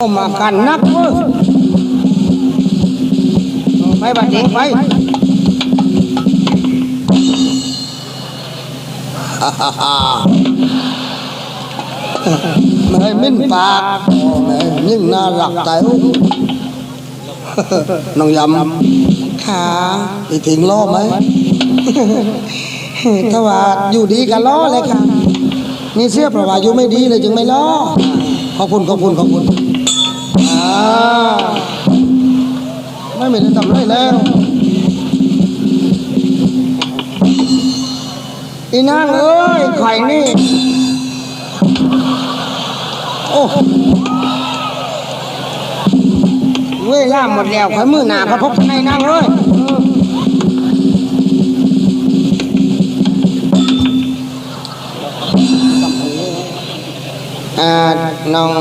โอ้มากันนักเว้ยไปบัดเด็กไปไม่ให้มิ้นปากโอ้แม่ยิ่งน่ารักใจน้องยำขาอีทิ้งล้อไหมถ้าว่าอยู่ดีกันล้อเลยค่ะ นี่เสื้อเพราะว่าอยู่ไม่ดีเลยจึงไม่ล้อขอบคุณขอบคุณขอบคุณ อ่าไม่มีได้ทำไรแล้วอีนางเอ้ยไข่นี่ โอ้เว้ยล่าหมดแล้วข่มือหนาพระพกในนางเอ้ยอ่าน้อง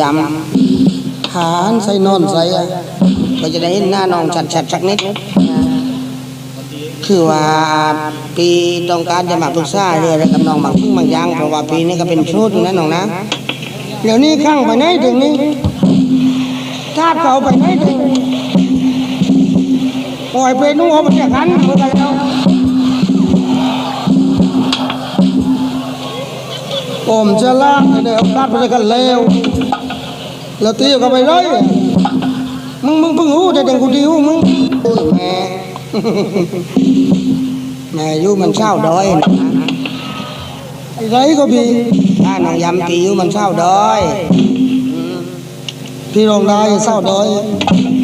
ยำหานใส่นอนใส่ก็จะได้เห็นหน้าน้องชัดๆสักนิด คือว่าปีต้องการจะมาปรึกษาเรื่องอะไรกับน้องบางทิ้งบางอย่างเพราะว่าปีนี้ก็เป็นชุดนะน้องนะเดี๋ยวนี้ข้างไปไหนถึงนี้ทาบเขาไปไหนถึงปล่อยไปนู่นเอาไปจกกันเหมือนกันแล้ว ผมจะลากเดี๋ยวพลาดไปกันแล้วแล้วตีก็ไปเลยมึงมึงเพิ่งรู้แต่เด็กกูดีรู้มึงโอ้ยแม่แม่ยู่มันเศร้าดอยไอ้ไรก็พี่ถ้าน้องยำปีอยู่มันเศร้าดอยพี่รองได้เศร้าดอย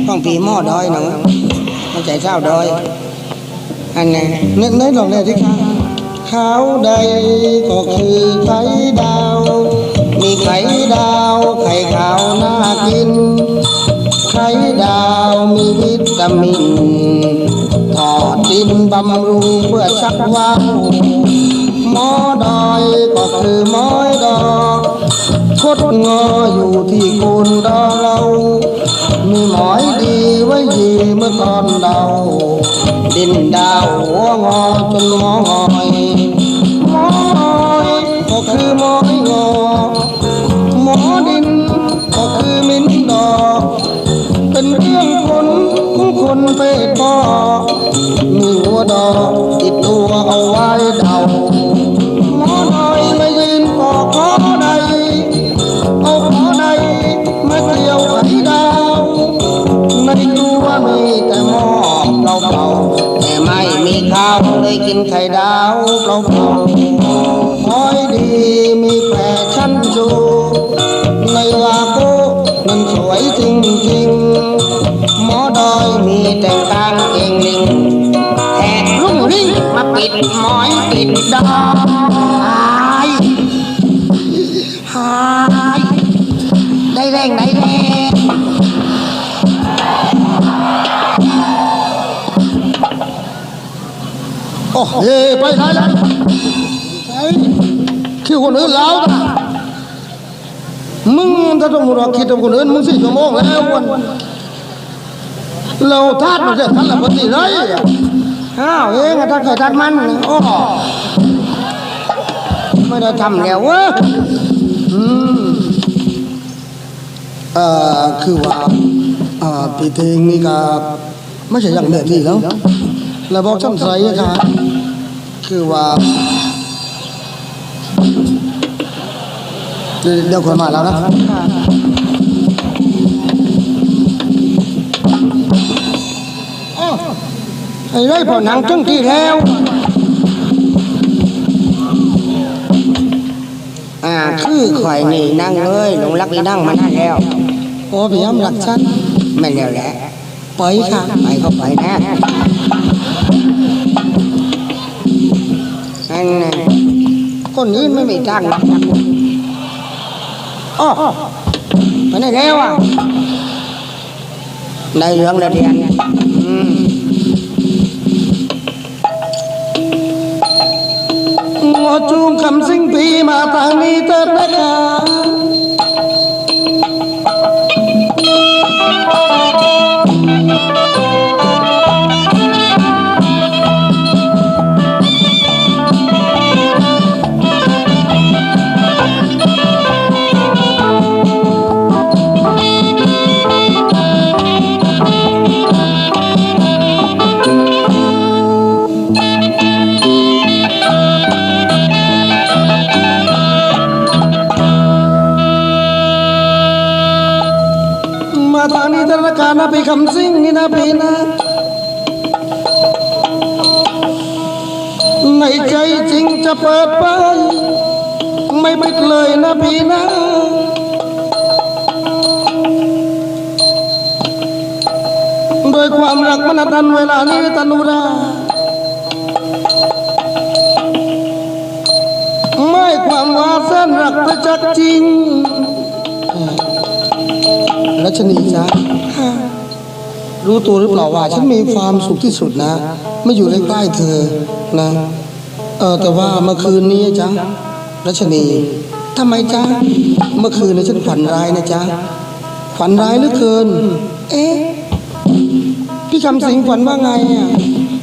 ต้องปีหม้อดอยหนูมันใจเศร้าดอยอันนี้เน้นเน้นลองเลยที่ข้า ขาวใดก็คือไข่ดาว มีไข่ดาวไข่ขาวน่ากิน ไข่ดาวมีวิตามินทอดดินบำรุงเพื่อชักว่าวหมอดอยก็คือหมอยดอก คดงออยู่ที่โคนดอเรามีหมอยดีไว้ยีเมื่อตอนเดาดินดาวหัวงอจนหมอยมอยก็คือมอยงอหมอดินก็คือมินดอเป็นเรื่องคนของคนเปรตบอมีหัวดอกติดตัวเอาไว้เดา ไข่ดาวเปล่าเปล่าหอยดีมีแฟชั่นชูในลาโกมันสวยจริงจริงหมอดอยมีแต่งกางเกงลิงแหกรุ่งริ่งมาปิดหมอยปิดดอย โอ้เฮ้ไปไหนแล้วไอ้คิวคนอื่นแล้วนะมึงถ้าต้องรอคิดกับคนอื่นมึงสี่ชั่วโมงแล้ววันเราทาดมันจะทันละปฏิไรอ้าวเองอะทัดไข่ทัดมันโอ้ไม่ได้ทำแล้วเว้ยอืมเอ่อคือว่าอ่าปีเทงนี่ก็ไม่ใช่อย่างแบบนี้แล้วแล้วบอกช่ำใสอะค่ะ คือว่าเดี๋ยวเดี๋ยวคนมาแล้วนะไอ้ไรพอหนังจังที่แล้ว อ่า คือข่อยนี่นั่งเอ้ยหลงรักอีนั่งมานานแล้ว โอ้พยายามหลักชันไม่แล้วแหละปล่อยค่ะ ไปก็ไปนะ อันนั้นคนนี้ไม่มีทางนะอ๋อไปไหนแล้วอะในเรื่องระเดียนอืมงอจูงคำสิ่งปีมาทางนี้เถิดนะคะนำซิ่งนี่นะพี่นะ ในใจจริงจะเปิดเผยไม่ปิดเลยนะพี่นะ โดยความรักมันดันเวลานี้ตนุราไม่ความว่าเส้นรักประจักษ์จริงรัชนีจ๊ะ รู้ตัวหรือเปล่าว่า ฉันมีความสุขที่สุดนะ ไม่อยู่ใกล้ๆเธอนะเออแต่ว่าเมื่อคืนนี้จ๊ะรัชนีทำไมจ๊ะเมื่อคืนนี้ฉันฝันร้ายนะจ๊ะฝันร้ายเหลือเกิน เอ๊ะพี่คำสิงฝันว่าไงอะ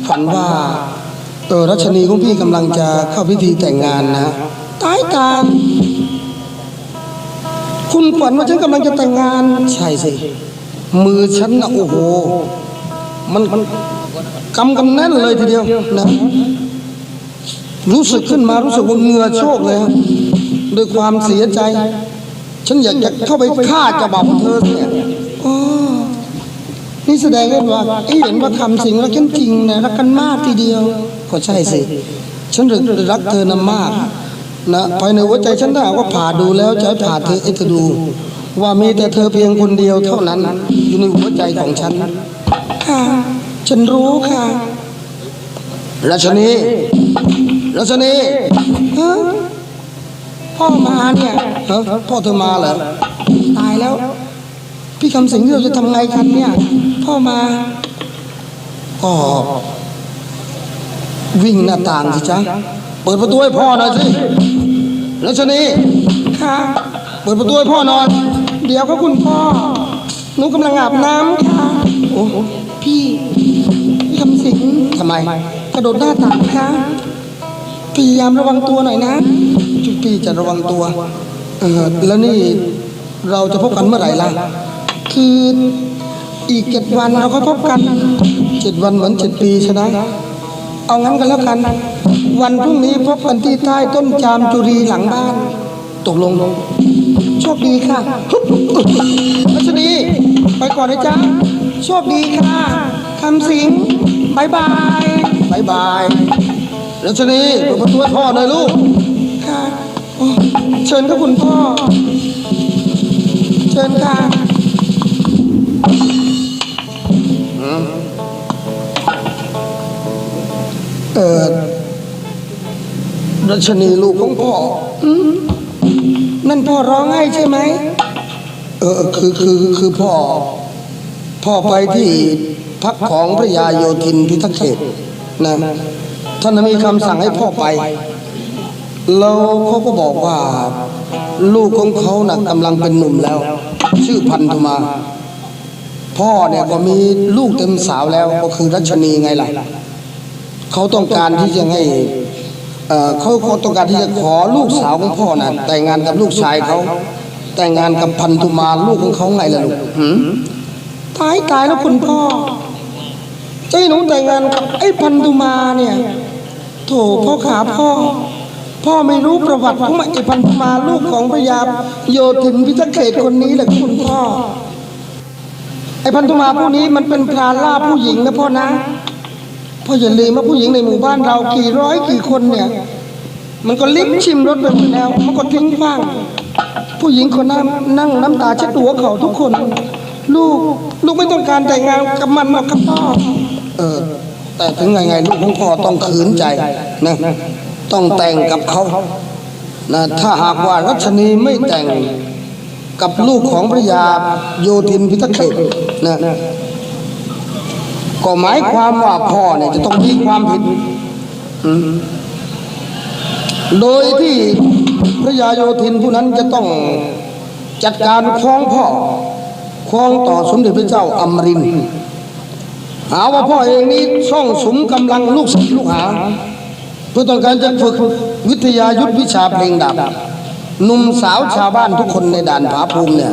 ฝันว่าเออรัชนีของพี่กำลังจะเข้าพิธีแต่งงานนะตายตามคุณฝันว่าฉันกำลังจะแต่งงาน ใช่สิ มือฉันนะโอ้โห มันมันกำกำแน่นเลยทีเดียวนะรู้สึกขึ้นมารู้สึกว่าเหงื่อโชกเลยฮะด้วยความเสียใจ ฉันอยากจะเข้าไปฆ่าจ้าบ่าวของเธอเนี่ยนี่แสดงให้ว่าไอ้เห็นว่าคำสิงรักกันจริงนะรักกันมากทีเดียวก็ใช่สิ ฉันรักเธอนามากนะภายในหัวใจฉันถ้าว่าผ่าดูแล้วจะให้ผ่าเธอให้เธอดู ว่ามีแต่เธอเพียงคนเดียวเท่านั้น อยู่ในหัวใจของฉัน ค่ะ ฉันรู้ค่ะรัชนีรัชนีฮะพ่อมาเนี่ยฮะพ่อเธอมาเหรอตายแล้ว พี่คำสิงที่เราจะทำไงกันเนี่ย พ่อมาก็วิ่งหน้าต่างสิจ๊ะเปิดประตูให้พ่อหน่อยสิรัชนีค่ะเปิดประตูให้พ่อหน่อย เดี๋ยวก็คุณพ่อ หนูกำลังอาบน้ำค่ะ โอ้พี่ พี่คำสิงทำไม กระโดดหน้าต่างค่ะพยายามระวังตัวหน่อยนะ จุดพี่จะระวังตัว เออแล้วนี่เราจะพบกันเมื่อไหร่ล่ะ คืออีกเจ็ดวันเราก็พบกันเจ็ดวันเหมือนเจ็ดปีใช่ไหมเอางั้นกันแล้วกัน วันพรุ่งนี้พบกันที่ใต้ต้นจามจุรีหลังบ้าน ตกลง โชคดีค่ะรัชนีไปก่อนนะจ๊ะ โชคดีค่ะคำสิงบายบายบายบายรัชนีเปิดประตูให้พ่อหน่อยลูก ค่ะโอ้เชิญครับคุณพ่อ เชิญค่ะเออรัชนีลูกของพ่ออืม นั่นพ่อร้องไห้ใช่ไหม เออคือคือคือพ่อ พ่อไปที่พักของพระยาโยธินพิทักษ์เขตนะท่านมีคำสั่งให้พ่อไป แล้วเขาก็บอกว่า ลูกของเขาน่ะกำลังเป็นหนุ่มแล้ว ชื่อพันธุมา พ่อเนี่ยก็มีลูกเต็มสาวแล้วก็คือรัชนีไงล่ะ เขาต้องการที่จะให้ เขาเขาต้องการที่จะขอลูกสาวของพ่อน่ะแต่งงานกับลูกชายเขาแต่งงานกับพันธุมาลูกของเขาไงล่ะลูกตายตายแล้วคุณพ่อจะให้หนูแต่งงานกับไอ้พันธุมาเนี่ยโถพ่อขาพ่อ พ่อไม่รู้ประวัติของไอ้พันธุมาลูกของพระยาโยธินพิทักษ์เขตคนนี้แหละคุณพ่อไอ้พันธุมาผู้นี้มันเป็นพรานล่าผู้หญิงนะพ่อนะ พ่ออย่าลืมว่าผู้หญิงในหมู่บ้านเรากี่ร้อยกี่คนเนี่ย มันก็ลิ้มชิมรสไปหมดแล้ว มันก็ทิ้งฟังผู้หญิงคนนั้นนั่งน้ำตาเช็ดหัวเขาทุกคน ลูกลูกไม่ต้องการแต่งงานกับมันหรอกครับพ่อเออ แต่ถึงไงไงลูกของพ่อต้องขืนใจนะต้องแต่งกับเขานะถ้าหากว่ารัชนีไม่แต่งกับลูกของพระยาโยธินพิทักษ์เขตนะ ก็หมายความว่าพ่อเนี่ยจะต้องมีความผิดโดยที่พระยาโยธินผู้นั้นจะต้องจัดการคล้องพ่อคล้องต่อสมเด็จพระเจ้าอมรินทร์หาว่าพ่อเองนี้ช่องสมกำลังลูกศิษย์ลูกหา เพื่อต้องการจะฝึกวิทยายุทธวิชาเพลงดาบหนุ่มสาวชาวบ้านทุกคนในด่านผาภูมิเนี่ย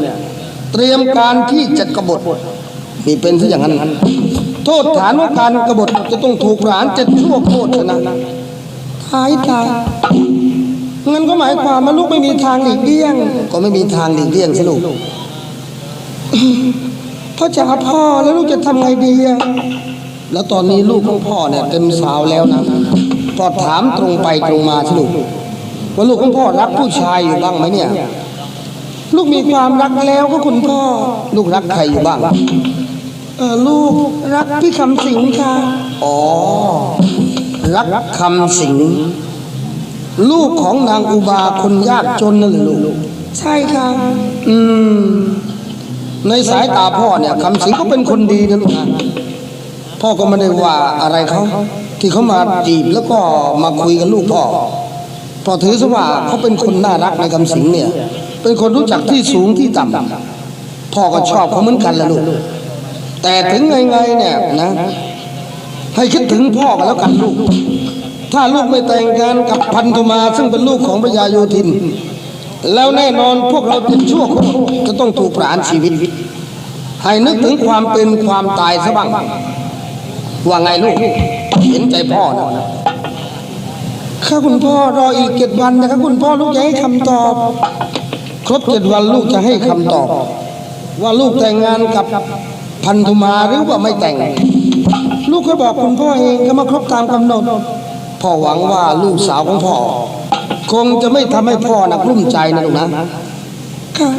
เตรียมการที่จะกบฏนี่เป็นซะอย่างนั้น โทษฐานว่าการกบฏจะต้องถูกประหารเจ็ดชั่วโคตรนะหายตายงั้นก็หมายความว่าลูกไม่มีทางหลีกเลี่ยง ก็ไม่มีทางหลีกเลี่ยงสิลูกพ่อจ๋าพ่อแล้วลูกจะทำไงดีอะแล้วตอนนี้ลูกของพ่อเนี่ยเต็มสาวแล้วนะพ่อถามตรงไปตรงมาสิลูกว่าลูกของพ่อรักผู้ชายอยู่บ้างไหมเนี่ย ลูกมีความรักแล้วก็คุณพ่อ ลูกรักใครอยู่บ้าง เออลูกรักพี่คำสิงค่ะ อ๋อ รักคำสิง ลูกของนางอุบาคนยากจนนั่นเหรอลูก ใช่ค่ะ อืม ในสายตาพ่อเนี่ยคำสิงก็เป็นคนดีนะลูกนะพ่อก็ไม่ได้ว่าอะไรเขาที่เขามาจีบแล้วก็มาคุยกับลูกพ่อพ่อถือซะว่าเขาเป็นคนน่ารักในคำสิงเนี่ย เป็นคนรู้จักที่สูงที่ต่ำพ่อก็ชอบเขาเหมือนกันละลูก แต่ถึงไงไงๆเนี่ยนะ ให้คิดถึงพ่อกันแล้วกันลูก ถ้าลูกไม่แต่งงานกับพันธุมา ซึ่งเป็นลูกของพระยาโยธิน แล้วแน่นอนพวกเราเป็นชั่วคนจะต้องถูกประหารชีวิต ให้นึกถึงความเป็นความตายซะบ้างว่าไงลูกเห็นใจพ่อนะข้าคุณพ่อรออีกเจ็ดวันนะครับคุณพ่อลูกจะให้คำตอบ ครบเจ็ดวันลูกจะให้คำตอบ ว่าลูกแต่งงานกับ พันธุมาหรือว่าไม่แต่ง ลูกก็บอกคุณพ่อเองก็มาครบตามกำหนด พ่อหวังว่าลูกสาวของพ่อ คงจะไม่ทำให้พ่อนะกลุ้มใจนะลูกนะค่ะ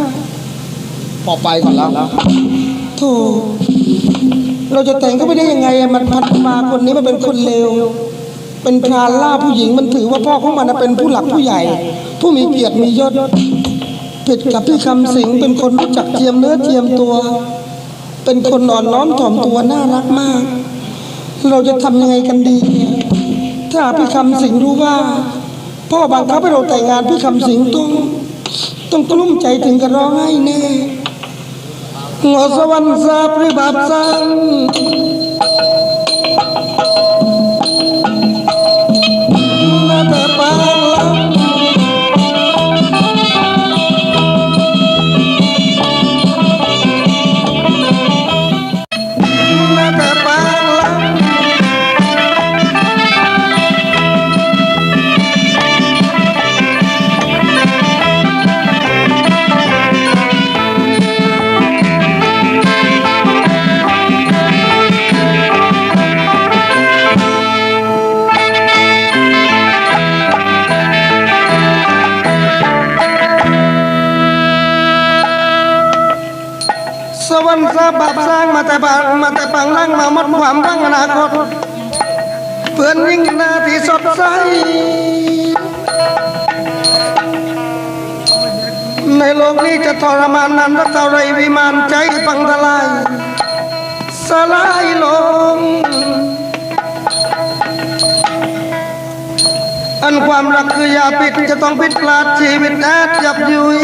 พ่อไปก่อนแล้วโธ่เราจะแต่งก็ไม่ได้ยังไงอะมันพันมาคนนี้มันเป็นคนเลวเป็นพรานล่าผู้หญิงมันถือว่าพ่อของมันน่ะเป็นผู้หลักผู้ใหญ่ ผู้มีเกียรติมียศผิดกับพี่คำสิงเป็นคนรู้จักเจียมเนื้อเจียมตัว เป็นคนอ่อนน้อมถ่อมตัวน่ารักมาก เราจะทำยังไงกันดีเนี่ยถ้าพี่คำสิงรู้ว่า พ่อบังคับให้เราแต่งงานพี่คำสิงต้องต้องกลุ้มใจถึงกับร้องไห้แน่งอสวรรค์ซาปริบาบสัง วรรค์สาบาปสร้างมาแต่บางมาแต่บางล่างมาหมดความรังอนาคตเพื่อนยิ่งนาที่สดใสในโลกนี้จะทรมานนานรักเท่าไรวิมานใจพังทลายสลายลง อันความรักคือยาพิษจะต้องพิษปราดชีวิตแอดยับยุย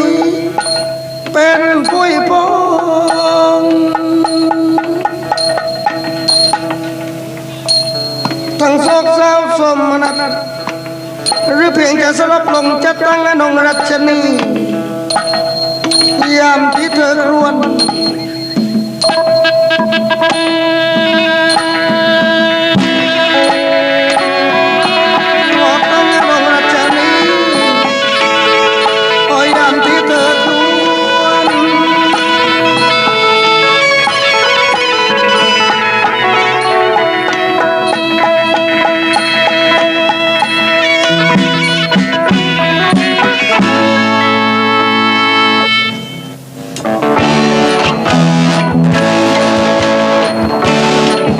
เป็นผู้ปองทั้งโศกเศร้าสมนัตหรือเพียงจะสลบลงจะตั้งอนงรัชนียามที่เธอรวน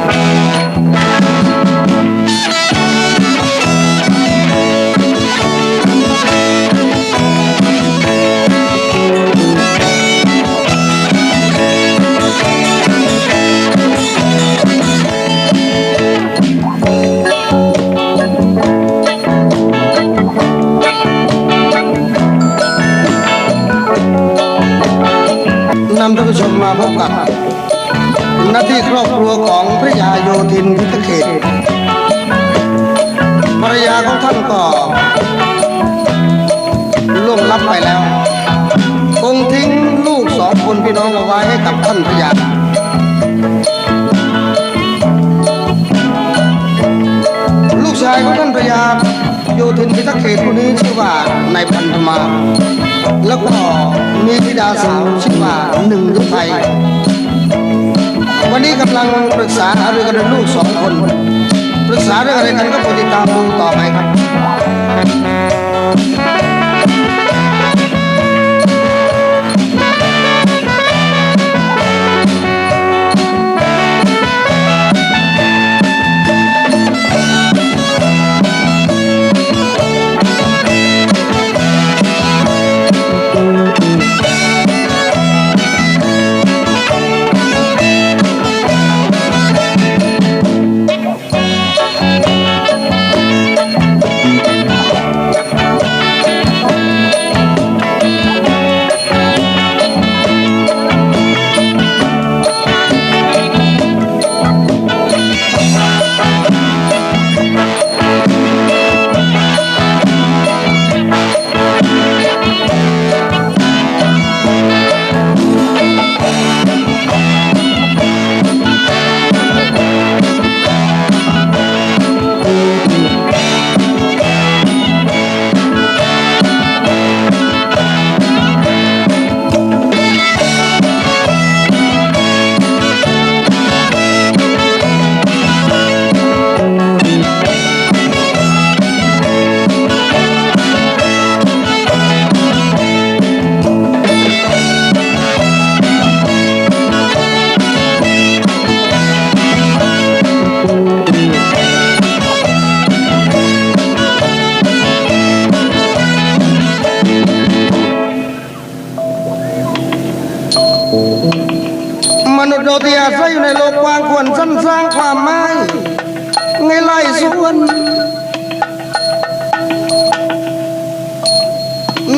Música องเอาไว้ให้กับท่านพระยาลูกชายของท่านพระยาโยธินพิทักษ์เขตคนนี้ชื่อว่านายพันธมา แล้วก็มีธิดาสาวชื่อว่าหนึ่งฤทัยวันนี้กำลังปรึกษาหารือกันเรื่องลูกสองคนปรึกษาเรื่องอะไรกันก็โปรดติดตามดูต่อไปครับ มนุษย์เราที่อาศัยอยู่ในโลกกว้างควรสรรสร้างความหมายในไล่สวน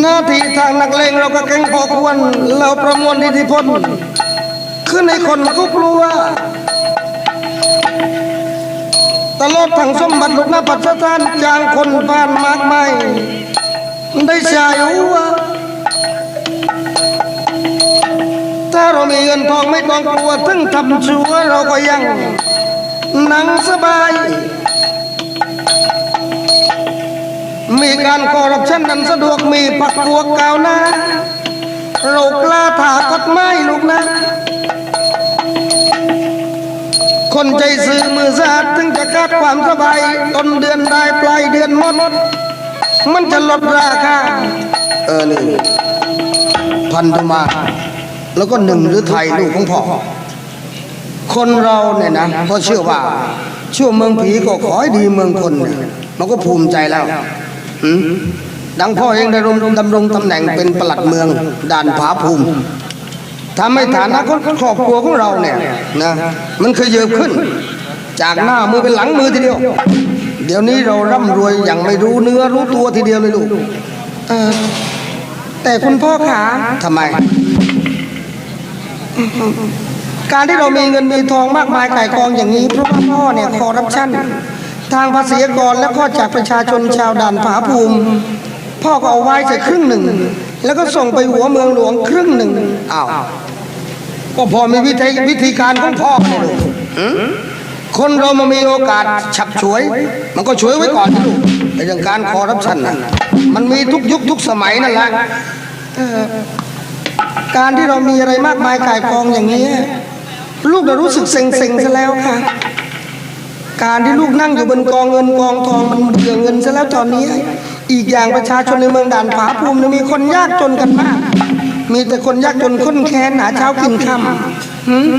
หน้าที่ทางนักเลงเราก็เก่งพอควรเราประมวลอิทธิพลขึ้นในคนก็กลัวตลอดทั้งสมบัติลูกหน้าปัสสถานจางคนผ่านมากมายได้ชายหัว ถ้าเรามีเงินทองไม่ต้องกลัวถึงทำชั่วเราก็ยังนั่งสบาย มีการคอร์รัปชันนั้นสะดวกมีผักพวกกาวหน้าเรากล้าถากฎหมายลูกนะ คนใจซื้อมือสะอาดถึงจะคาดความสบายต้นเดือนได้ปลายเดือนหมดมันจะลดราคาเออนี่พันธุมา แล้วก็หนึ่งหรือไทยลูกของพ่อคนเราเนี่ยนะพ่อเชื่อว่าชั่วเมืองผีก็ขอให้ดีเมืองคนเนี่ยมันก็ภูมิใจแล้วดังพ่อเองได้รงดำรงตำแหน่งเป็นปลัดเมืองด่านผาภูมิทำให้ฐานะของครอบครัวของเราเนี่ยนะมันเคยเยิบขึ้น จากหน้ามือเป็นหลังมือทีเดียว เดี๋ยวนี้เราร่ำรวยอย่างไม่รู้เนื้อรู้ตัวทีเดียวเลยลูกแต่คุณพ่อขาทำไม การที่เรามีเงินมีทองมากมายไก่กองอย่างนี้เพราะว่าพ่อเนี่ยคอร์รัปชันทางภาษีกรและก็จากประชาชนชาวด่านผาภูมิ พ่อก็เอาไว้ใส่ครึ่งหนึ่ง แล้วก็ส่งไปหัวเมืองหลวงครึ่งหนึ่งอ้าวก็พอมีวิธีวิธีการของพ่อเนี่ยลูกคนเรามามีโอกาสฉับฉวย มันก็ฉวยไว้ก่อนนะลูกไอ้เรื่องการคอร์รัปชันนะมันมีทุกยุคทุกสมัยนั่นแหละ การที่เรามีอะไรมากมายก่ายกองอย่างนี้ ลูกเรารู้สึกเซ็งเซ็งซะแล้วค่ะ การที่ลูกนั่งอยู่บนกองเงินกองทองมันเดือเงินซะแล้วตอนนี้ อีกอย่างประชาชนในเมืองด่านผาภูมิมีคนยากจนกันมาก มีแต่คนยากจนคนแค้นหาเช้ากินค่ำหืม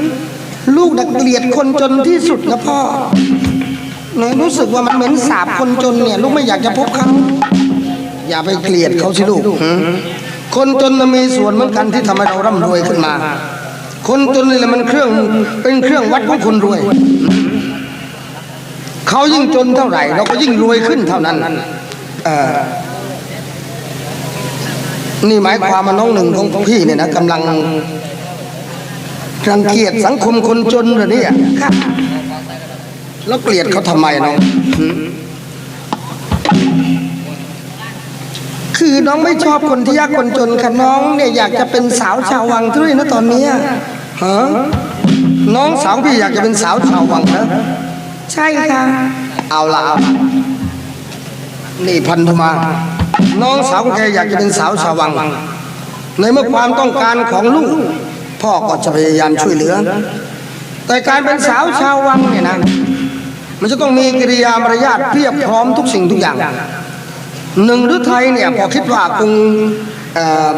ลูกนักเกลียดคนจนที่สุดนะพ่อเนี่ยรู้สึกว่ามันเหม็นสาบคนจนเนี่ย ลูกไม่อยากจะพบเขาอย่าไปเกลียดเขาสิลูก คนจนมีส่วนเหมือนกันที่ทำให้เราร่ำรวยขึ้นมา คนจนนี่แหละมันเครื่องเป็นเครื่องวัดของคนรวย เขายิ่งจนเท่าไหร่ เราก็ยิ่งรวยขึ้นเท่านั้นอนี่หมายความว่าน้องหนึ่งของพี่เนี่ยนะกำลังรังเกียจสังคมคนจนเหรอเนี่ยครับแล้วเกลียดเขาทำไมน้อง คือน้องไม่ชอบคนที่ยากคนจนค่ะน้องเนี่ยอยากจะเป็นสาวชาววังด้วยนะตอนเนี้ยฮะน้องสาวพี่อยากจะเป็นสาวชาววังนะใช่ค่ะเอาละเอาละนี่พันธมา น้องสาวของแกอยากจะเป็นสาวชาววัง ในเมื่อความต้องการของลูก พ่อก็จะพยายามช่วยเหลือ แต่การเป็นสาวชาววังเนี่ยนะมันจะต้องมีกิริยามารยาทเพียบพร้อมทุกสิ่งทุกอย่าง หนึ่งฤทัยเนี่ยพอคิดว่าคงเอ่อ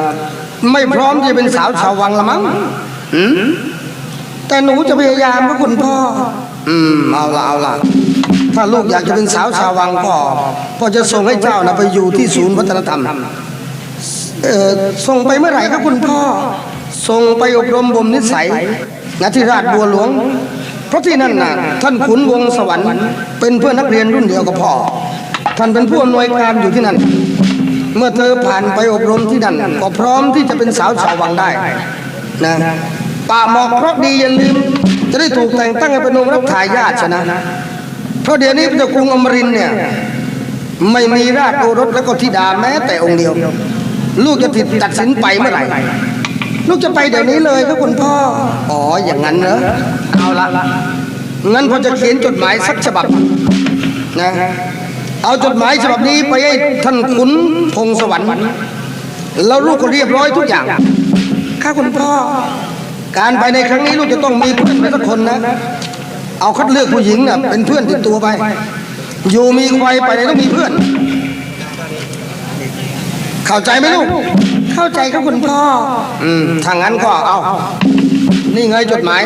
ไม่พร้อมที่จะเป็นสาวชาววังละมั้งหืมแต่หนูจะพยายามก็คุณพ่อ อืมเอาละเอาละถ้าลูกอยากจะเป็นสาวชาววังก็พ่อจะส่งให้เจ้านะไปอยู่ที่ศูนย์วัฒนธรรมเอ่อส่งไปเมื่อไหร่ครับคุณพ่อ ส่งไปอบรมบ่มนิสัยณที่ราชบัวหลวง เพราะที่นั่นน่ะท่านขุนวงสวรรค์เป็นเพื่อนนักเรียนรุ่นเดียวกับพ่อ ท่านเป็นผู้อำนวยการอยู่ที่นั่น เมื่อเธอผ่านไปอบรมที่นั่นก็พร้อมที่จะเป็นสาวชาววังได้นะป่าหมอกเพราะดีอย่าลืมจะได้ถูกแต่งตั้งให้เป็นองค์รักทายาทชนะ เพราะเดี๋ยวนี้พระเจ้ากรุงอมรินเนี่ยไม่มีราชโอรสและก็ธิดาแม้แต่องค์เดียว ลูกจะติดตัดสินไปเมื่อไหร่ลูกจะไปเดี๋ยวนี้เลยครับคุณพ่อ อ๋อ อย่างนั้นเหรอ เอาละงั้นพ่อจะเขียนจดหมายสักฉบับนะ เอาจดหมายฉบับนี้ไปให้ท่านขุนพงสวรรค์แล้วลูกก็เรียบร้อยทุกอย่างข้าคุณพ่อ การไปในครั้งนี้ลูกจะต้องมีเพื่อนไปสักคนนะ เอาคัดเลือกผู้หญิงน่ะเป็นเพื่อนติดตัวไป อยู่มีใครไปไหนต้องมีเพื่อน เข้าใจไหมลูก เข้าใจครับคุณพ่อ อืมถ้างั้นก็เอา นี่ไงจดหมาย